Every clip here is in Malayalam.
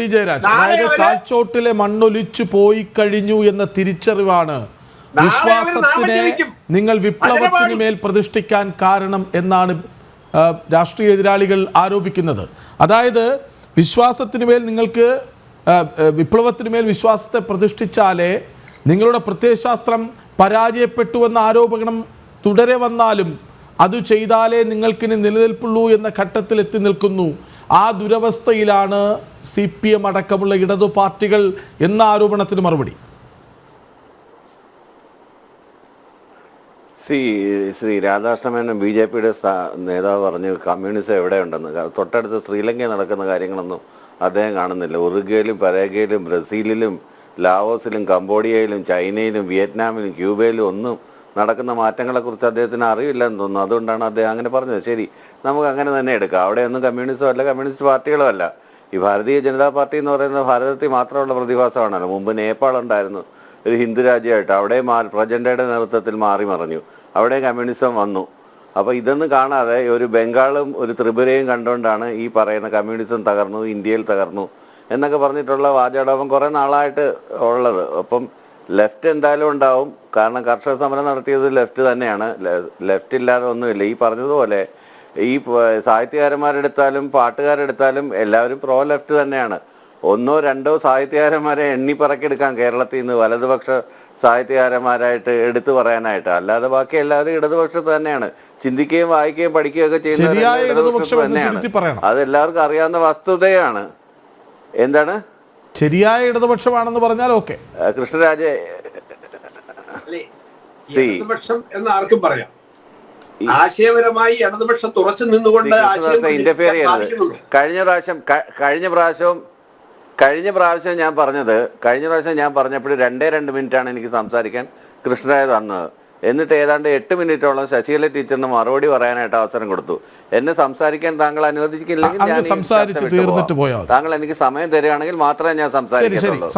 ബി ജയരാജ് അതായത് കാൽച്ചോട്ടിലെ മണ്ണൊലിച്ചു പോയി കഴിഞ്ഞു എന്ന തിരിച്ചറിവാണ്. വിശ്വാസത്തിന് നിങ്ങൾ വിപ്ലവത്തിന് മേൽ പ്രതിഷ്ഠിക്കാൻ കാരണം എന്നാണ് രാഷ്ട്രീയ എതിരാളികൾ ആരോപിക്കുന്നത്. അതായത് വിശ്വാസത്തിന് മേൽ നിങ്ങൾക്ക് വിപ്ലവത്തിന് മേൽ വിശ്വാസത്തെ പ്രതിഷ്ഠിച്ചാലേ നിങ്ങളുടെ പ്രത്യയശാസ്ത്രം പരാജയപ്പെട്ടുവെന്ന ആരോപണം തുടരെ വന്നാലും അത് ചെയ്താലേ നിങ്ങൾക്കിനി നിലനിൽപ്പുള്ളൂ എന്ന ഘട്ടത്തിൽ എത്തി നിൽക്കുന്നു. ആ ദുരവസ്ഥയിലാണ് സി പി എം അടക്കമുള്ള ഇടതു പാർട്ടികൾ എന്ന ആരോപണത്തിന് മറുപടി. C Shri Radhakrishna Menon B J പിയുടെ നേതാവ് പറഞ്ഞു കമ്മ്യൂണിസം എവിടെയുണ്ടെന്ന്. തൊട്ടടുത്ത് ശ്രീലങ്കയിൽ നടക്കുന്ന കാര്യങ്ങളൊന്നും അദ്ദേഹം കാണുന്നില്ല. ഉറുഗയിലും പരേഗയിലും ബ്രസീലിലും ലാവോസിലും കംബോഡിയയിലും ചൈനയിലും വിയറ്റ്നാമിലും ക്യൂബയിലും ഒന്നും നടക്കുന്ന മാറ്റങ്ങളെക്കുറിച്ച് അദ്ദേഹത്തിന് അറിയില്ലെന്ന് തോന്നുന്നു. അതുകൊണ്ടാണ് അദ്ദേഹം അങ്ങനെ പറഞ്ഞത്. ശരി നമുക്ക് അങ്ങനെ തന്നെ എടുക്കാം. അവിടെയൊന്നും കമ്മ്യൂണിസം അല്ല കമ്മ്യൂണിസ്റ്റ് പാർട്ടികളും അല്ല. ഈ ഭാരതീയ ജനതാ പാർട്ടി എന്ന് പറയുന്നത് ഭാരതത്തിൽ മാത്രമുള്ള പ്രതിഭാസമാണല്ലോ. മുമ്പ് നേപ്പാൾ ഉണ്ടായിരുന്നു ഒരു ഹിന്ദു രാജ്യമായിട്ട്. അവിടെ മാ പ്രചണ്ഡയുടെ നേതൃത്വത്തിൽ മാറി മറിഞ്ഞു. അവിടെ കമ്മ്യൂണിസം വന്നു. അപ്പോൾ ഇതൊന്നും കാണാതെ ഒരു ബംഗാളും ഒരു ത്രിപുരയും കണ്ടുകൊണ്ടാണ് ഈ പറയുന്ന കമ്മ്യൂണിസം തകർന്നു ഇന്ത്യയിൽ തകർന്നു എന്നൊക്കെ പറഞ്ഞിട്ടുള്ള വാചാടോപം കുറേ നാളായിട്ട് ഉള്ളത്. അപ്പം ലെഫ്റ്റ് എന്തായാലും ഉണ്ടാവും. കാരണം കർഷക സമരം നടത്തിയത് ലെഫ്റ്റ് തന്നെയാണ്. ലെഫ്റ്റ് ഇല്ലാതെ ഒന്നുമില്ല. ഈ പറഞ്ഞതുപോലെ ഈ സാഹിത്യകാരന്മാരെടുത്താലും പാട്ടുകാരെടുത്താലും എല്ലാവരും പ്രോ ലെഫ്റ്റ് തന്നെയാണ്. ഒന്നോ രണ്ടോ സാഹിത്യകാരന്മാരെ എണ്ണി പറക്കിയെടുക്കാം കേരളത്തിൽ നിന്ന് വലതുപക്ഷ സാഹിത്യകാരന്മാരായിട്ട് എടുത്തു പറയാനായിട്ട്. അല്ലാതെ ബാക്കി എല്ലാവരും ഇടതുപക്ഷത്ത് തന്നെയാണ്. ചിന്തിക്കുകയും വായിക്കുകയും പഠിക്കുകയും ഒക്കെ ചെയ്യുന്നവരെല്ലാം ശരിയായ ഇടതുപക്ഷത്ത് തന്നെയാണ്. അത് എല്ലാവർക്കും അറിയാവുന്ന വസ്തുതയാണ്. എന്താണ്? ശരിയായ ഇടതുപക്ഷമാണെന്ന് പറഞ്ഞാൽ ഓക്കെ. കൃഷ്ണരാജേ. ഇടതുപക്ഷം എന്ന് ആർക്കും പറയാം. ആശയപരമായി ഇടതുപക്ഷം തുറച്ചു നിന്നുകൊണ്ട് ഇന്റർഫിയർ ചെയ്യുന്നത് കഴിഞ്ഞ പ്രാവശ്യം കഴിഞ്ഞ പ്രാവശ്യവും കഴിഞ്ഞ പ്രാവശ്യം ഞാൻ പറഞ്ഞത് കഴിഞ്ഞ പ്രാവശ്യം ഞാൻ പറഞ്ഞപ്പോൾ രണ്ടേ രണ്ട് മിനിറ്റാണ് എനിക്ക് സംസാരിക്കാൻ കൃഷ്ണരായ തന്നത് എന്നിട്ട് ഏതാണ്ട് എട്ട് മിനിറ്റോളം ശശികല ടീച്ചറിന് മറുപടി പറയാനായിട്ട് അവസരം കൊടുത്തു. എന്നെ സംസാരിക്കാൻ താങ്കൾ അനുവദിക്കില്ലെങ്കിൽ ഞാൻ സംസാരിച്ച് തീർന്നിട്ട്. താങ്കൾ എനിക്ക് സമയം തരികയാണെങ്കിൽ മാത്രമേ ഞാൻ സംസാരിക്കത്തുള്ളൂ.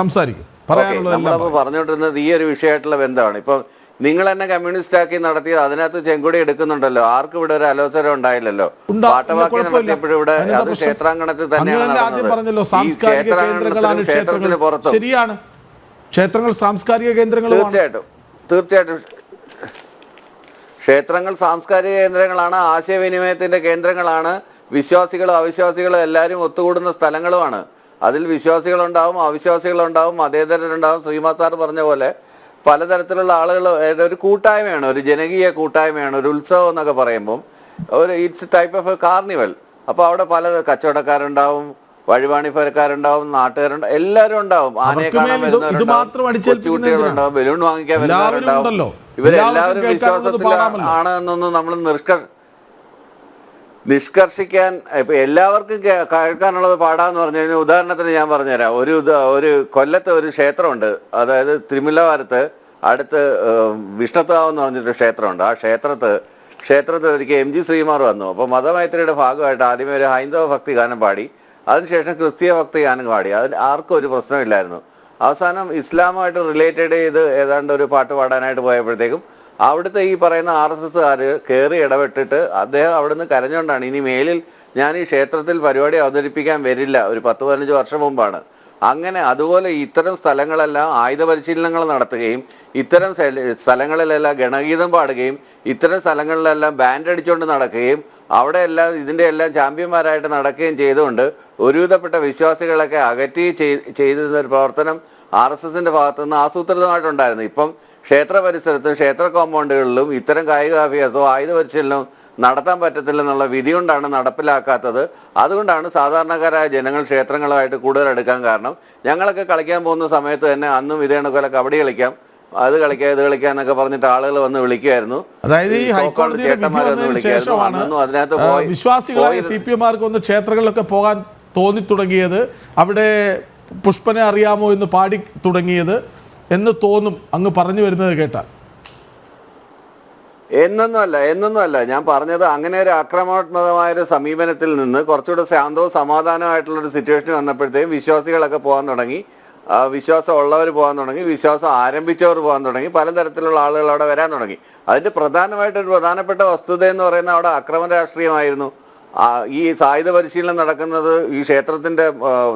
പറഞ്ഞുകൊണ്ടിരുന്നത് ഈ ഒരു വിഷയമായിട്ടുള്ള ബന്ധമാണ്. ഇപ്പൊ നിങ്ങൾ എന്നെ കമ്മ്യൂണിസ്റ്റ് ആക്കി നടത്തിയത് അതിനകത്ത് ചെങ്കൊടി എടുക്കുന്നുണ്ടല്ലോ. ആർക്കും ഇവിടെ ഒരു അലോസരം ഉണ്ടായില്ലല്ലോ. ഉണ്ടാ- പാട്ടവാക്കി. നടത്തിയപ്പോഴും ഇവിടെ അത് ക്ഷേത്രാങ്കണത്തിൽ തന്നെയാണ് ക്ഷേത്രത്തിന് പുറത്തും. ശരിയാണ്. ക്ഷേത്രങ്ങൾ സാംസ്കാരിക കേന്ദ്രങ്ങൾ തീർച്ചയായിട്ടും. തീർച്ചയായിട്ടും. ക്ഷേത്രങ്ങൾ സാംസ്കാരിക കേന്ദ്രങ്ങളാണ് ആശയവിനിമയത്തിന്റെ കേന്ദ്രങ്ങളാണ് വിശ്വാസികളും അവിശ്വാസികളും എല്ലാവരും ഒത്തുകൂടുന്ന സ്ഥലങ്ങളുമാണ്. അതിൽ വിശ്വാസികളുണ്ടാവും അവിശ്വാസികളുണ്ടാവും മതേതരരുണ്ടാവും. ശ്രീമാ സാർ പറഞ്ഞ പോലെ പലതരത്തിലുള്ള ആളുകൾ ഒരു കൂട്ടായ്മയാണ് ഒരു ജനകീയ കൂട്ടായ്മയാണ് ഒരു ഉത്സവം എന്നൊക്കെ പറയുമ്പം. ഒരു it's type of a carnival അപ്പോൾ അവിടെ പല കച്ചവടക്കാരുണ്ടാവും വഴിവാണിഫരക്കാരുണ്ടാവും നാട്ടുകാരുണ്ടാവും എല്ലാവരും ഉണ്ടാവും. ആനയെ കാണാൻ ബലൂൺ വാങ്ങിക്കാൻ വരുന്നവരുണ്ടാവും. ഇവരെല്ലാവരും വിശ്വാസത്തിലാണ്. ആണ് എന്നൊന്നും നമ്മൾ നിഷ്കർ നിഷ്കർഷിക്കാൻ ഇപ്പൊ എല്ലാവർക്കും കേൾക്കാനുള്ളത് പാടാന്ന് പറഞ്ഞു കഴിഞ്ഞാൽ ഉദാഹരണത്തിന് ഞാൻ പറഞ്ഞുതരാം. ഒരു ഒരു കൊല്ലത്തെ ഒരു ക്ഷേത്രമുണ്ട്. അതായത് തിരുമുല്ലവാരത്ത് അടുത്ത് വിഷ്ണത്താവ് വിഷ്ണുത്താവ് എന്ന് പറഞ്ഞിട്ടൊരു ക്ഷേത്രമുണ്ട്. ആ ക്ഷേത്രത്ത് ക്ഷേത്രത്തിൽ ഒരിക്കൽ എം ജി ശ്രീമാർ വന്നു. അപ്പോൾ മതമൈത്രിയുടെ ഭാഗമായിട്ട് ആദ്യമേ ഒരു ഹൈന്ദവ ഭക്തി ഗാനം പാടി. അതിനുശേഷം ക്രിസ്തീയ ഭക്തി ഗാനം പാടി. അതിൽ ആർക്കും ഒരു പ്രശ്നമില്ലായിരുന്നു. അവസാനം ഇസ്ലാമായിട്ട് റിലേറ്റഡ് ചെയ്ത് ഏതാണ്ട് ഒരു പാട്ട് പാടാനായിട്ട് പോയപ്പോഴത്തേക്കും അവിടുത്തെ ഈ പറയുന്ന ആർ എസ് എസ്സുകാർ കയറി ഇടപെട്ടിട്ട് അദ്ദേഹം അവിടുന്ന് കരഞ്ഞുകൊണ്ടാണ് ഇനി മേലിൽ ഞാൻ ഈ ക്ഷേത്രത്തിൽ പരിപാടി അവതരിപ്പിക്കാൻ വരില്ല. ഒരു പത്ത് പതിനഞ്ച് വർഷം മുമ്പാണ്. അങ്ങനെ അതുപോലെ ഇത്തരം സ്ഥലങ്ങളെല്ലാം ആയുധ പരിശീലനങ്ങൾ നടത്തുകയും ഇത്തരം സ്ഥലങ്ങളിലെല്ലാം ഗണഗീതം പാടുകയും ഇത്തരം സ്ഥലങ്ങളിലെല്ലാം ബാൻഡ് അടിച്ചുകൊണ്ട് നടക്കുകയും അവിടെ എല്ലാം ഇതിന്റെ എല്ലാം ചാമ്പ്യന്മാരായിട്ട് നടക്കുകയും ചെയ്തുകൊണ്ട് ഒരുവിധപ്പെട്ട വിശ്വാസികളൊക്കെ അകറ്റി ചെയ്- ചെയ്തിരുന്ന ഒരു പ്രവർത്തനം ആർ എസ് എസിന്റെ ഭാഗത്തുനിന്ന് ആസൂത്രിതമായിട്ടുണ്ടായിരുന്നു. ഇപ്പം ക്ഷേത്ര പരിസരത്തും ക്ഷേത്ര കോമ്പൗണ്ടുകളിലും ഇത്തരം കായികാഭ്യാസവും ആയുധ പരിശീലനവും നടത്താൻ പറ്റത്തില്ലെന്നുള്ള വിധി കൊണ്ടാണ് നടപ്പിലാക്കാത്തത്. അതുകൊണ്ടാണ് സാധാരണക്കാരായ ജനങ്ങൾ ക്ഷേത്രങ്ങളുമായിട്ട് കൂടുതൽ എടുക്കാൻ കാരണം ഞങ്ങളൊക്കെ കളിക്കാൻ പോകുന്ന സമയത്ത് തന്നെ അന്നും ഇതേ കണക്കുപോലെ കബഡി കളിക്കാം അത് കളിക്കാം ഇത് കളിക്കാം എന്നൊക്കെ പറഞ്ഞിട്ട് ആളുകൾ വന്ന് വിളിക്കുമായിരുന്നു. അതായത് ഈ ഹൈക്കോടതിയുടെ. ശേഷമാണ് വിശ്വാസികളായ സി പി എമാർക്ക് ഒന്ന് ക്ഷേത്രങ്ങളിലൊക്കെ പോകാൻ തോന്നി തുടങ്ങിയത് അവിടെ പുഷ്പനെ അറിയാമോ എന്ന് പാടി തുടങ്ങിയത് എന്ന് തോന്നും അങ്ങ് പറഞ്ഞു വരുന്നത് കേട്ടാൽ എന്നൊന്നുമല്ല എന്നൊന്നുമല്ല. ഞാൻ പറഞ്ഞത് അങ്ങനെ ഒരു ആക്രമണാത്മകമായ ഒരു സമീപനത്തിൽ നിന്ന് കുറച്ചുകൂടെ ശാന്തവും സമാധാനമായിട്ടുള്ള ഒരു സിറ്റുവേഷൻ വന്നപ്പോഴത്തേക്കും വിശ്വാസികളൊക്കെ പോകാൻ തുടങ്ങി. വിശ്വാസം ഉള്ളവർ പോകാൻ തുടങ്ങി. വിശ്വാസം ആരംഭിച്ചവർ പോകാൻ തുടങ്ങി. പലതരത്തിലുള്ള ആളുകൾ അവിടെ വരാൻ തുടങ്ങി. അതിന്റെ പ്രധാനമായിട്ടൊരു പ്രധാനപ്പെട്ട വസ്തുത എന്ന് പറയുന്നത് അവിടെ അക്രമ രാഷ്ട്രീയമായിരുന്നു. ഈ സായുധ പരിശീലനം നടക്കുന്നത് ഈ ക്ഷേത്രത്തിന്റെ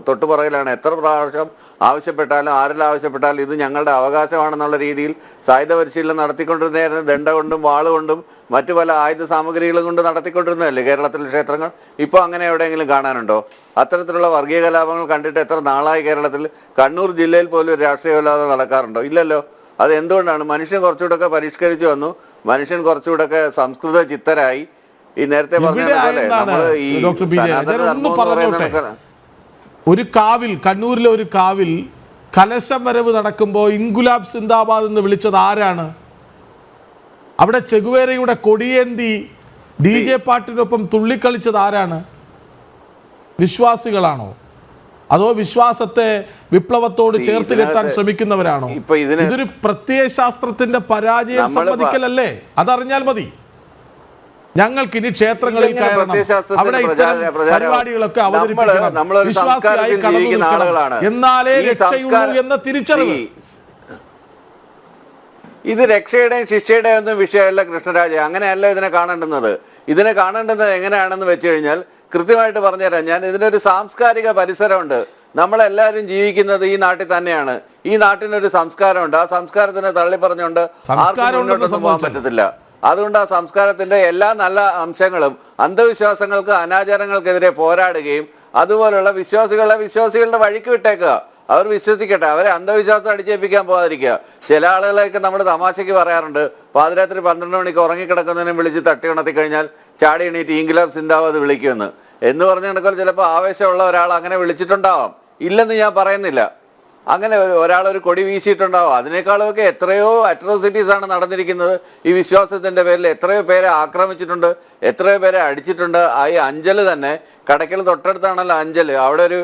തൊട്ടുപുറകിലാണ് എത്ര പ്രാവശ്യം ആവശ്യപ്പെട്ടാലും ആരെല്ലാം ആവശ്യപ്പെട്ടാലും ഇത് ഞങ്ങളുടെ അവകാശമാണെന്നുള്ള രീതിയിൽ സായുധ പരിശീലനം നടത്തിക്കൊണ്ടിരുന്ന ദണ്ഡ കൊണ്ടും വാളുകൊണ്ടും മറ്റു പല ആയുധ സാമഗ്രികളും കൊണ്ട് നടത്തിക്കൊണ്ടിരുന്നതല്ലേ കേരളത്തിലെ ക്ഷേത്രങ്ങൾ? ഇപ്പോൾ അങ്ങനെ എവിടെയെങ്കിലും കാണാനുണ്ടോ? അത്തരത്തിലുള്ള വർഗീയ കലാപങ്ങൾ കണ്ടിട്ട് എത്ര നാളായി കേരളത്തിൽ കണ്ണൂർ ജില്ലയിൽ പോലും രാഷ്ട്രീയ കലാപം നടക്കാറുണ്ടോ? ഇല്ലല്ലോ. അത് എന്തുകൊണ്ടാണ് മനുഷ്യൻ കുറച്ചുകൂടെയൊക്കെ പരിഷ്കരിച്ചു വന്നു. മനുഷ്യൻ കുറച്ചുകൂടെയൊക്കെ സംസ്കൃത ചിത്തരായി. ഈ നേരത്തെ ഡോക്ടർ ബി ജെ. ഒന്ന് പറഞ്ഞോട്ടെ. ഒരു കാവിൽ കണ്ണൂരിലെ ഒരു കാവിൽ കലശം വരവ് നടക്കുമ്പോൾ ഇൻഗുലാബ് സിന്ദാബാദ് എന്ന് വിളിച്ചത് ആരാണ്? അവിടെ ചെഗുവേരയുടെ കൊടിയേന്തി ഡി ജെ പാട്ടിനൊപ്പം തുള്ളിക്കളിച്ചത് ആരാണ്? വിശ്വാസികളാണോ? അതോ വിശ്വാസത്തെ വിപ്ലവത്തോട് ചേർത്ത് കെട്ടാൻ ശ്രമിക്കുന്നവരാണോ? ഇതൊരു പ്രത്യയശാസ്ത്രത്തിന്റെ പരാജയം സമ്മതിക്കലല്ലേ? അതറിഞ്ഞാൽ മതി. ഞങ്ങൾക്ക് ഇനി ക്ഷേത്രങ്ങളിൽ കയറണം. അവിടെ ഇത്തരം പരിപാടികളൊക്കെ അവതരിപ്പിക്കണം. വിശ്വാസിയായി കടന്നു നിൽക്കണം. എന്നാലേ രക്ഷയുള്ളൂ എന്ന തിരിച്ചറിവ്. ഇത് രക്ഷയുടെയും ശിക്ഷയുടെയും ഒന്നും വിഷയമല്ല കൃഷ്ണരാജ. അങ്ങനെയല്ല ഇതിനെ കാണേണ്ടുന്നത്. ഇതിനെ കാണേണ്ടുന്നത് എങ്ങനെയാണെന്ന് വെച്ച് കഴിഞ്ഞാൽ കൃത്യമായിട്ട് പറഞ്ഞുതരാം. ഞാൻ ഇതിനൊരു സാംസ്കാരിക പരിസരമുണ്ട്. നമ്മളെല്ലാവരും ജീവിക്കുന്നത് ഈ നാട്ടിൽ തന്നെയാണ്. ഈ നാട്ടിനൊരു സംസ്കാരമുണ്ട്. ആ സംസ്കാരത്തിനെ തള്ളി പറഞ്ഞുകൊണ്ട് ആർക്കും മുന്നോട്ട് പോകാൻ പറ്റത്തില്ല. അതുകൊണ്ട് ആ സംസ്കാരത്തിന്റെ എല്ലാ നല്ല അംശങ്ങളും അന്ധവിശ്വാസങ്ങൾക്ക് അനാചാരങ്ങൾക്കെതിരെ പോരാടുകയും അതുപോലുള്ള വിശ്വാസികളെ വിശ്വാസികളുടെ വഴിക്ക് വിട്ടേക്കുക. അവർ വിശ്വസിക്കട്ടെ അവരെ അന്ധവിശ്വാസം അടിച്ചേൽപ്പിക്കാൻ പോകാതിരിക്കുക. ചില ആളുകളെയൊക്കെ നമ്മൾ തമാശയ്ക്ക് പറയാറുണ്ട്. പാതിരാത്രി പന്ത്രണ്ട് മണിക്ക് ഉറങ്ങിക്കിടക്കുന്നതിനും വിളിച്ച് തട്ടി ഉണർത്തി കഴിഞ്ഞാൽ ചാടി എണീറ്റ് ഇംഗ്ലാബ് അത് വിളിക്കുമെന്ന്. എന്ന് പറഞ്ഞ കണക്കിൽ ചിലപ്പോൾ ആവേശമുള്ള ഒരാൾ അങ്ങനെ വിളിച്ചിട്ടുണ്ടാവാം. ഇല്ലെന്ന് ഞാൻ പറയുന്നില്ല. അങ്ങനെ ഒരാൾ ഒരു കൊടി വീശിയിട്ടുണ്ടാവും. അതിനേക്കാളൊക്കെ എത്രയോ അട്രോസിറ്റീസ് ആണ് നടന്നിരിക്കുന്നത്. ഈ വിശ്വാസത്തിന്റെ പേരിൽ എത്രയോ പേരെ ആക്രമിച്ചിട്ടുണ്ട് എത്രയോ പേരെ അടിച്ചിട്ടുണ്ട്. ആ ഈ അഞ്ചൽ തന്നെ കടയ്ക്കൽ തൊട്ടടുത്താണല്ലോ അഞ്ചൽ. അവിടെ ഒരു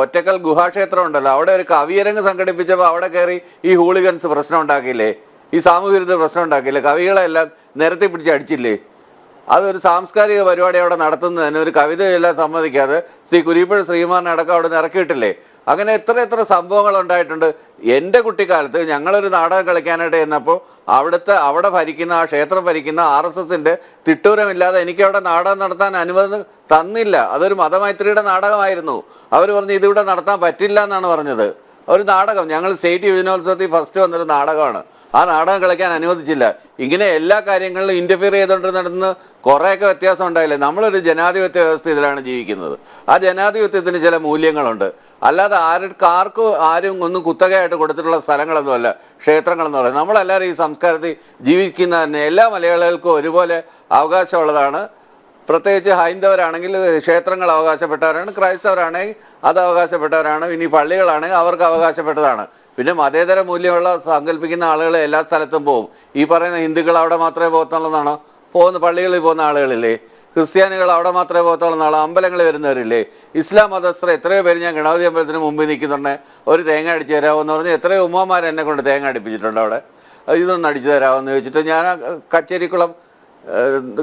ഒറ്റക്കൽ ഗുഹാക്ഷേത്രം ഉണ്ടല്ലോ. അവിടെ ഒരു കവിയരങ്ങ് സംഘടിപ്പിച്ചപ്പോൾ അവിടെ കയറി ഈ ഹൂളിഗൻസ് പ്രശ്നം ഉണ്ടാക്കിയില്ലേ? ഈ സാമൂഹ്യ വിരുദ്ധ പ്രശ്നം ഉണ്ടാക്കിയില്ലേ? കവികളെല്ലാം നിരത്തി പിടിച്ച് അടിച്ചില്ലേ? അതൊരു സാംസ്കാരിക പരിപാടി അവിടെ നടത്തുന്നതിന് ഒരു കവിതയെല്ലാം സമ്മതിക്കാതെ ശ്രീ കുരിപ്പുഴ ശ്രീമാൻ അടക്കം അവിടെ നിന്ന് ഇറക്കിയിട്ടില്ലേ? അങ്ങനെ എത്ര എത്ര സംഭവങ്ങൾ ഉണ്ടായിട്ടുണ്ട്. എന്റെ കുട്ടിക്കാലത്ത് ഞങ്ങളൊരു നാടകം കളിക്കാനായിട്ട് ചെന്നപ്പോൾ അവിടുത്തെ അവിടെ ഭരിക്കുന്ന ആ ക്ഷേത്രം ഭരിക്കുന്ന ആർ എസ് എസിന്റെ തിട്ടൂരമില്ലാതെ എനിക്ക് അവിടെ നാടകം നടത്താൻ അനുമതി തന്നില്ല. അതൊരു മതമൈത്രിയുടെ നാടകമായിരുന്നു. അവർ പറഞ്ഞു ഇതിവിടെ നടത്താൻ പറ്റില്ല എന്നാണ് പറഞ്ഞത്. ഒരു നാടകം. ഞങ്ങൾ സ്റ്റേറ്റ് യുവജനോത്സവത്തിൽ ഫസ്റ്റ് വന്നൊരു നാടകമാണ്. ആ നാടകം കളിക്കാൻ അനുവദിച്ചില്ല. ഇങ്ങനെ എല്ലാ കാര്യങ്ങളിലും ഇന്റർഫിയർ ചെയ്തുകൊണ്ടിരുന്നിടത്ത് കുറേയൊക്കെ വ്യത്യാസം ഉണ്ടായില്ലേ? നമ്മളൊരു ജനാധിപത്യ വ്യവസ്ഥയിലാണ് ജീവിക്കുന്നത്. ആ ജനാധിപത്യത്തിന് ചില മൂല്യങ്ങളുണ്ട്. അല്ലാതെ ആർക്ക് ആരും ഒന്നും കുത്തകയായിട്ട് കൊടുത്തിട്ടുള്ള സ്ഥലങ്ങളൊന്നുമല്ല ക്ഷേത്രങ്ങളെന്ന് പറയുന്നത്. നമ്മളെല്ലാവരും ഈ സംസ്കാരത്തിൽ ജീവിക്കുന്ന തന്നെ എല്ലാ മലയാളികൾക്കും ഒരുപോലെ അവകാശമുള്ളതാണ്. പ്രത്യേകിച്ച് ഹൈന്ദവരാണെങ്കിൽ ക്ഷേത്രങ്ങൾ അവകാശപ്പെട്ടവരാണ് ക്രൈസ്തവരാണെങ്കിൽ അത് അവകാശപ്പെട്ടവരാണ് ഇനി പള്ളികളാണെങ്കിൽ അവർക്ക് അവകാശപ്പെട്ടതാണ്. പിന്നെ മതേതര മൂല്യമുള്ള സങ്കല്പിക്കുന്ന ആളുകൾ എല്ലാ സ്ഥലത്തും പോകും ഈ പറയുന്ന ഹിന്ദുക്കൾ അവിടെ മാത്രമേ പോകത്തുള്ളതാണോ പോകുന്ന പള്ളികളിൽ പോകുന്ന ആളുകളില്ലേ? ക്രിസ്ത്യാനികൾ അവിടെ മാത്രമേ പോകത്തുള്ളൂ നാളെ അമ്പലങ്ങളിൽ വരുന്നവരില്ലേ? ഇസ്ലാം മതസ്ഥർ എത്രയോ പേര് ഞാൻ ഗണപതി അമ്പലത്തിന് മുമ്പിൽ നിൽക്കുന്നുണ്ട്. ഒരു തേങ്ങ അടിച്ചു തരാമെന്ന് പറഞ്ഞ് എത്രയോ ഉമ്മമാർ എന്നെ കൊണ്ട് തേങ്ങ അടിപ്പിച്ചിട്ടുണ്ട് അവിടെ. ഇതൊന്ന് അടിച്ചു തരാമെന്ന് ചോദിച്ചിട്ട് ഞാൻ കച്ചേരിക്കുളം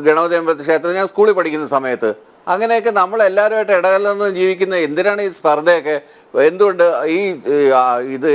ഗണപതി അമ്പലത്തിൽ ക്ഷേത്രം ഞാൻ സ്കൂളിൽ പഠിക്കുന്ന സമയത്ത് അങ്ങനെയൊക്കെ നമ്മൾ എല്ലാവരുമായിട്ട് ഇടകലർന്ന് ജീവിക്കുന്ന എന്തിനാണ് ഈ സ്പർദ്ധയൊക്കെ എന്തുകൊണ്ട് ഈ ഇത്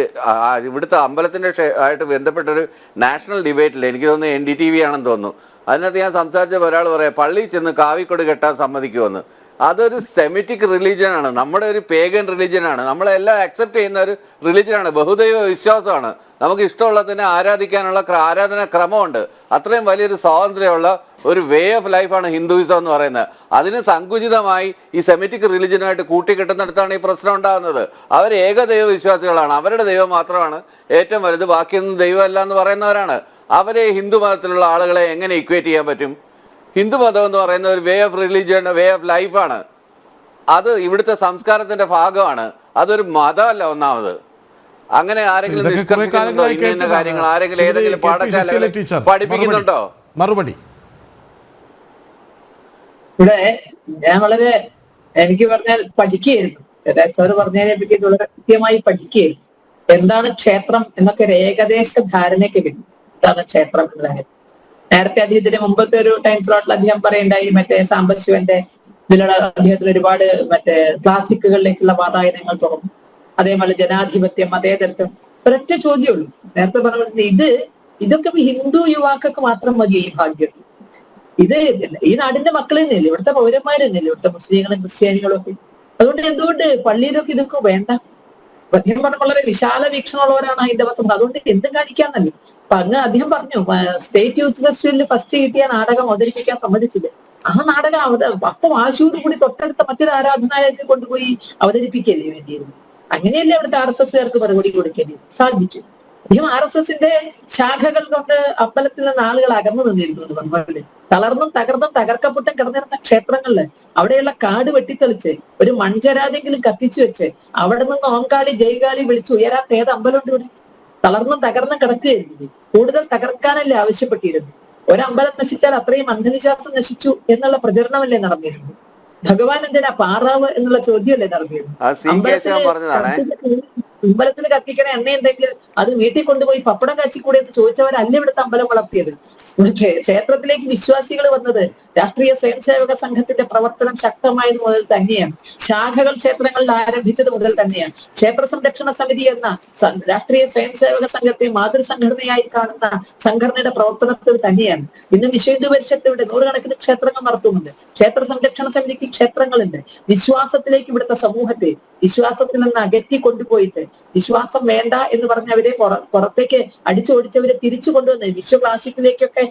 ഇവിടുത്തെ അമ്പലത്തിന്റെ ആയിട്ട് ബന്ധപ്പെട്ടൊരു നാഷണൽ ഡിബേറ്റിൽ എനിക്ക് തോന്നുന്നു എൻ ഡി ടി വി ആണെന്ന് തോന്നുന്നു. അതിനകത്ത് ഞാൻ സംസാരിച്ച ഒരാൾ പറയാം പള്ളിയിൽ ചെന്ന് കാവിക്കൊടി കെട്ടാൻ സമ്മതിക്കുമെന്ന് അതൊരു സെമിറ്റിക് റിലീജിയനാണ് നമ്മുടെ ഒരു പേഗൻ റിലീജിയനാണ് നമ്മളെല്ലാം അക്സെപ്റ്റ് ചെയ്യുന്ന ഒരു റിലീജിയനാണ് ബഹുദൈവ വിശ്വാസമാണ്. നമുക്ക് ഇഷ്ടമുള്ളതിനെ ആരാധിക്കാനുള്ള ആരാധന ക്രമമുണ്ട്. അത്രയും വലിയൊരു സ്വാതന്ത്ര്യമുള്ള ഒരു വേ ഓഫ് ലൈഫാണ് ഹിന്ദുയിസം എന്ന് പറയുന്നത്. അതിന് സങ്കുചിതമായി ഈ സെമിറ്റിക് റിലിജനുമായിട്ട് കൂട്ടിക്കെട്ടുന്നിടത്താണ് ഈ പ്രശ്നം ഉണ്ടാകുന്നത്. അവർ ഏകദൈവ വിശ്വാസികളാണ്. അവരുടെ ദൈവം മാത്രമാണ് ഏറ്റവും വലുത്. ബാക്കിയൊന്നും ദൈവമല്ല എന്ന് പറയുന്നവരാണ്. അവരെ ഹിന്ദു മതത്തിലുള്ള ആളുകളെ എങ്ങനെ ഇക്വേറ്റ് ചെയ്യാൻ പറ്റും? ഹിന്ദു മതം എന്ന് പറയുന്ന ഒരു way of religion way of ലൈഫാണ് അത് ഇവിടുത്തെ സംസ്കാരത്തിന്റെ ഭാഗമാണ്. അതൊരു മതമല്ല ഒന്നാമത്. അങ്ങനെ ആരെങ്കിലും കാര്യങ്ങൾ? ആരെങ്കിലും ഏതെങ്കിലും കെ പി ശശികല ടീച്ചർ പാഠശാലകളിൽ പഠിപ്പിക്കുന്നുണ്ടോ? മറുപടി ഇവിടെ ഞാൻ വളരെ എനിക്ക് പറഞ്ഞാൽ പഠിക്കുകയായിരുന്നു. സാറ് പറഞ്ഞതിനെ പറ്റി വളരെ കൃത്യമായി പഠിക്കുകയായിരുന്നു. എന്താണ് ക്ഷേത്രം എന്നൊക്കെ ഒരു ഏകദേശ ധാരണയൊക്കെ കിട്ടും. എന്താണ് ക്ഷേത്രം എന്നതാണ് നേരത്തെ അദ്ദേഹത്തിന്റെ മുമ്പത്തെ ഒരു ടൈം സ്ലോട്ടിൽ അദ്ദേഹം പറയണ്ടായി മറ്റേ സാമ്പശിവന്റെ ഇതിലുള്ള അദ്ദേഹത്തിന് ഒരുപാട് മറ്റേ ക്ലാസിക്കുകളിലേക്കുള്ള വാതായനങ്ങൾ തുറന്നു അതേപോലെ ജനാധിപത്യം അതേതരത്തും ഒരൊറ്റ ചോദ്യമുള്ളൂ. നേരത്തെ പറഞ്ഞ ഇത് ഇതൊക്കെ ഹിന്ദു യുവാക്കൾക്ക് മാത്രം മതി ഈ ഭാഗ്യം. ഇത് ഈ നാടിന്റെ മക്കൾ തന്നെയല്ലേ ഇവിടുത്തെ പൗരന്മാർ ഇവിടുത്തെ മുസ്ലിങ്ങളും ക്രിസ്ത്യാനികളും ഒക്കെ. അതുകൊണ്ട് എന്തുകൊണ്ട് പള്ളിയിലൊക്കെ ഇതൊക്കെ വേണ്ട? അദ്ദേഹം പറഞ്ഞ വളരെ വിശാല വീക്ഷണമുള്ളവരാണ് അതിന്റെ ദിവസം അതുകൊണ്ട് എന്തും കാണിക്കാന്നല്ലേ. അപ്പൊ അങ്ങ് അദ്ദേഹം പറഞ്ഞു സ്റ്റേറ്റ് യൂത്ത് ഫെസ്റ്റിവലിൽ ഫസ്റ്റ് കിട്ടിയ നാടകം അവതരിപ്പിക്കാൻ സമ്മതിച്ചില്ല. ആ നാടകം അവത പത്ത് വാശിയോട് കൂടി തൊട്ടടുത്ത മറ്റൊരു ആരാധനാലയത്തിൽ കൊണ്ടുപോയി അവതരിപ്പിക്കല്ലേ വേണ്ടിയിരുന്നു. അങ്ങനെയല്ലേ അവിടുത്തെ ആർ എസ് എസ്കാർക്ക് മറുപടി കൊടുക്കേണ്ടി സാധിച്ചു. അദ്ദേഹം ആർ എസ് എസിന്റെ ശാഖകൾ കൊണ്ട് അമ്പലത്തിൽ നിന്ന് ആളുകൾ അകന്നു നിന്നിരുന്നു എന്ന് തളർന്നും തകർന്നും തകർക്കപ്പെട്ടും കിടന്നിരുന്ന ക്ഷേത്രങ്ങളിൽ അവിടെയുള്ള കാട് വെട്ടിത്തെളിച്ച് ഒരു മൺചരാതെങ്കിലും കത്തിച്ചു വെച്ച് അവിടെ നിന്ന് ഓങ്കാളി ജയ്കാളി വിളിച്ച് ഉയരാത്ത ഏത് അമ്പലമുണ്ട് ഇവിടെ? തളർന്നും തകർന്നും കിടക്കുകയായിരുന്നു. കൂടുതൽ തകർക്കാനല്ലേ ആവശ്യപ്പെട്ടിരുന്നു ഒരമ്പലം നശിച്ചാൽ അത്രയും അന്ധവിശ്വാസം നശിച്ചു എന്നുള്ള പ്രചരണമല്ലേ നടന്നിരുന്നു ഭഗവാൻ എന്തിനാ പാറാവ് എന്നുള്ള ചോദ്യമല്ലേ നടന്നിരുന്നു അമ്പലത്തിൽ കത്തിക്കണ എണ്ണ ഉണ്ടെങ്കിൽ അത് വീട്ടിൽ കൊണ്ടുപോയി പപ്പടം കാച്ചിക്കൂടെ എന്ന് ചോദിച്ചവരല്ല ഇവിടുത്തെ അമ്പലം വളർത്തിയത്? ക്ഷേത്രത്തിലേക്ക് വിശ്വാസികൾ വന്നത് രാഷ്ട്രീയ സ്വയം സേവക സംഘത്തിന്റെ പ്രവർത്തനം ശക്തമായത് മുതൽ തന്നെയാണ്. ശാഖകൾ ക്ഷേത്രങ്ങളിൽ ആരംഭിച്ചത് മുതൽ തന്നെയാണ്. ക്ഷേത്ര സംരക്ഷണ സമിതി എന്ന രാഷ്ട്രീയ സ്വയം സേവക സംഘത്തെ മാതൃസംഘടനയായി കാണുന്ന സംഘടനയുടെ പ്രവർത്തനത്തിൽ തന്നെയാണ്. ഇന്ന് വിശ്വഹിന്ദു പരിഷത്ത് നൂറുകണക്കിന് ക്ഷേത്രങ്ങൾ നടത്തുന്നുണ്ട്. ക്ഷേത്ര സംരക്ഷണ സമിതിക്ക് ക്ഷേത്രങ്ങളുണ്ട്. വിശ്വാസത്തിലേക്ക് ഇവിടുത്തെ സമൂഹത്തെ വിശ്വാസത്തിൽ നിന്ന് അകറ്റി കൊണ്ടുപോയിട്ട് വിശ്വാസം വേണ്ട എന്ന് പറഞ്ഞ് അവരെ പുറ- പുറത്തേക്ക് അടിച്ചോടിച്ചവരെ തിരിച്ചു കൊണ്ടുവന്ന് വിശ്വ ക്ലാസിക്കിലേക്കൊക്കെ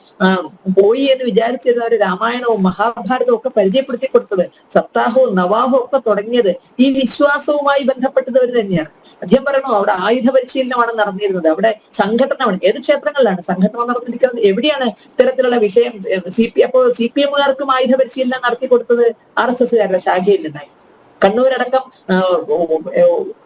പോയി എന്ന് വിചാരിച്ചിരുന്നവര് രാമായണവും മഹാഭാരതവും ഒക്കെ പരിചയപ്പെടുത്തി കൊടുത്തത് സപ്താഹവും നവാഹവും ഒക്കെ തുടങ്ങിയത് ഈ വിശ്വാസവുമായി ബന്ധപ്പെട്ടവർ തന്നെയാണ്. അദ്ദേഹം പറയണോ അവിടെ ആയുധ പരിശീലനമാണ് നടന്നിരുന്നത് അവിടെ സംഘടനമാണ്. ഏത് ക്ഷേത്രങ്ങളിലാണ് സംഘടന നടന്നിരിക്കുന്നത്? എവിടെയാണ് ഇത്തരത്തിലുള്ള വിഷയം? സി പി അപ്പോൾ സി പി എമ്മുകാർക്കും ആയുധ പരിശീലനം നടത്തി കൊടുത്തത് ആർ എസ് എസ്സുകാരുടെ ശാഖയിൽ നിന്നായി. കണ്ണൂരടക്കം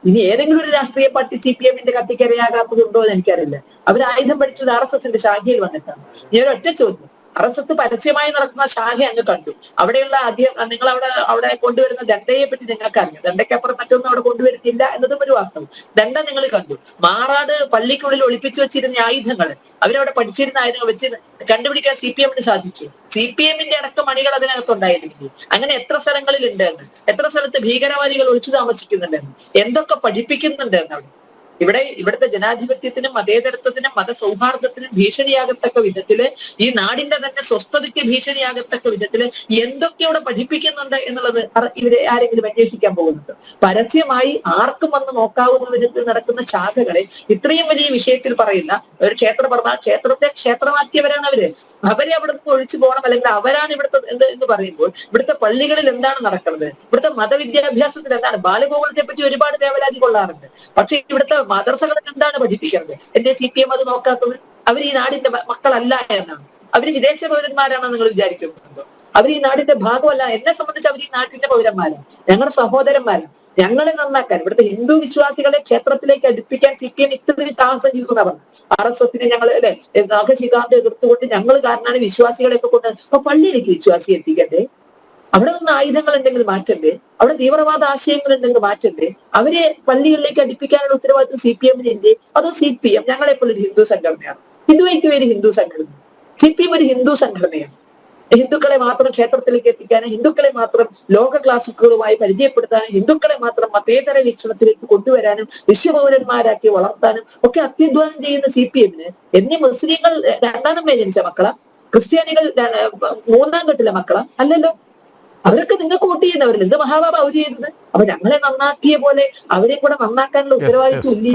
ഇനി ഏതെങ്കിലും ഒരു രാഷ്ട്രീയ പാർട്ടി സി പി എമ്മിന്റെ കത്തിക്കരയാകാത്തതുണ്ടോ എന്ന് എനിക്കറിയില്ല. അവർ ആയുധം പഠിച്ചത് ആർ എസ് എസിന്റെ ശാഖയിൽ വന്നിട്ടാണ്. ഈ ഒറ്റ ചോദ്യം. എസ് പരസ്യമായി നടക്കുന്ന ശാഖ അങ്ങ് കണ്ടു. അവിടെയുള്ള ആദ്യം നിങ്ങൾ അവിടെ അവിടെ കൊണ്ടുവരുന്ന ദണ്ഡയെ പറ്റി നിങ്ങൾക്ക് അറിയാം ദണ്ഡയ്ക്കപ്പുറം മറ്റൊന്നും അവിടെ കൊണ്ടുവരുന്നില്ല എന്നതും ഒരു വാസ്തവം. ദണ്ഡ നിങ്ങൾ കണ്ടു. മാറാട് പള്ളിക്കുള്ളിൽ ഒളിപ്പിച്ചു വെച്ചിരുന്ന ആയുധങ്ങൾ അവരവിടെ പഠിച്ചിരുന്ന ആയുധങ്ങൾ വെച്ച് കണ്ടുപിടിക്കാൻ സി പി എമ്മിന് സാധിച്ചു. സി പി എമ്മിന്റെ അടക്കം മണികൾ അതിനകത്തുണ്ടായിരുന്നു അങ്ങനെ എത്ര സ്ഥലങ്ങളിൽ ഉണ്ടെന്ന് എത്ര സ്ഥലത്ത് ഭീകരവാദികൾ ഒളിച്ചു താമസിക്കുന്നുണ്ടെന്ന് എന്തൊക്കെ പഠിപ്പിക്കുന്നുണ്ട് എന്നാണ് ഇവിടെ ഇവിടുത്തെ ജനാധിപത്യത്തിനും മതേതരത്വത്തിനും മതസൗഹാർദ്ദത്തിനും ഭീഷണിയാകത്തക്ക വിധത്തിൽ ഈ നാടിന്റെ തന്നെ സ്വസ്ഥതയ്ക്ക് ഭീഷണിയാകത്തക്ക വിധത്തിൽ എന്തൊക്കെ അവിടെ പഠിപ്പിക്കുന്നുണ്ട് എന്നുള്ളത് ഇവരെ ആരെങ്കിലും അന്വേഷിക്കാൻ പോകുന്നുണ്ട്? പരസ്യമായി ആർക്കും വന്ന് നോക്കാവുന്ന വിധത്തിൽ നടക്കുന്ന ശാഖകളെ ഇത്രയും വലിയ വിഷയത്തിൽ പറയുന്ന ഒരു ക്ഷേത്ര ക്ഷേത്രത്തെ ക്ഷേത്രമാക്കിയവരാണ് അവർ. അവരെ അവിടെ നിന്ന് ഒഴിച്ചു പോകണം അല്ലെങ്കിൽ അവരാണ് ഇവിടുത്തെ എന്ത് എന്ന് പറയുമ്പോൾ ഇവിടുത്തെ പള്ളികളിൽ എന്താണ് നടക്കുന്നത്? ഇവിടുത്തെ മതവിദ്യാഭ്യാസത്തിൽ എന്താണ്? ബാലഗോകുലത്തെ പറ്റി ഒരുപാട് ദേവലാതി കൊള്ളാറുണ്ട്. പക്ഷെ ഇവിടുത്തെ മദർസകളിൽ എന്താണ് പഠിപ്പിക്കുന്നത് എന്റെ സി പി എം അത് നോക്കാത്തവർ അവർ ഈ നാടിന്റെ മക്കളല്ല എന്നാണ്. അവർ വിദേശ പൗരന്മാരാണെന്ന് നിങ്ങൾ വിചാരിക്കുന്നുണ്ടോ? അവർ ഈ നാടിന്റെ ഭാഗമല്ല. എന്നെ സംബന്ധിച്ച് അവർ ഈ നാട്ടിന്റെ പൗരന്മാരാണ്. ഞങ്ങളുടെ സഹോദരന്മാരാണ്. ഞങ്ങളെ നന്നാക്കാൻ ഇവിടുത്തെ ഹിന്ദു വിശ്വാസികളെ ക്ഷേത്രത്തിലേക്ക് അടുപ്പിക്കാൻ സി പി എം ഇത്രയും സാഹസം പറഞ്ഞു ആർ എസ് എസിനെ ഞങ്ങൾ അല്ലെ നാഗശികാന്ത് എതിർത്തുകൊണ്ട് ഞങ്ങൾ കാരണമാണ് വിശ്വാസികളെയൊക്കെ കൊണ്ട് അപ്പൊ പള്ളിയിലേക്ക് വിശ്വാസി എത്തിക്കണ്ടേ? അവിടെ നിന്ന് ആയുധങ്ങൾ ഉണ്ടെങ്കിൽ മാറ്റണ്ടേ? അവിടെ തീവ്രവാദ ആശയങ്ങൾ ഉണ്ടെങ്കിൽ മാറ്റണ്ടേ? അവരെ പള്ളികളിലേക്ക് അടുപ്പിക്കാനുള്ള ഉത്തരവാദിത്വം സി പി എമ്മിന്റെ അതോ സി പി എം ഞങ്ങളെപ്പോൾ ഒരു ഹിന്ദു സംഘടനയാണ്. ഹിന്ദുവയ്ക്ക് ഒരു ഹിന്ദു സംഘടന. സി പി എം ഒരു ഹിന്ദു സംഘടനയാണ്. ഹിന്ദുക്കളെ മാത്രം ക്ഷേത്രത്തിലേക്ക് എത്തിക്കാനും ഹിന്ദുക്കളെ മാത്രം ലോക ക്ലാസിക്കുകളുമായി പരിചയപ്പെടുത്താനും ഹിന്ദുക്കളെ മാത്രം മതേതര വീക്ഷണത്തിലേക്ക് കൊണ്ടുവരാനും വിശ്വപൗരന്മാരാക്കി വളർത്താനും ഒക്കെ അത്യധ്വാനം ചെയ്യുന്ന സി പി എമ്മിന് എന്നീ മുസ്ലിങ്ങൾ രണ്ടാം നമ്മെ ജനിച്ച മക്കളാ? ക്രിസ്ത്യാനികൾ മൂന്നാം കെട്ടിലെ മക്കളാ? അല്ലല്ലോ. അവരൊക്കെ നിങ്ങൾക്ക് വോട്ട് അവരിൽ എന്ത് മഹാബാബ അവർ ചെയ്തത് അപ്പൊ ഞങ്ങളെ നന്നാക്കിയ പോലെ അവരെ കൂടെ നന്നാക്കാനുള്ള. ഉത്തരവാദിത്വം ഇല്ലേ?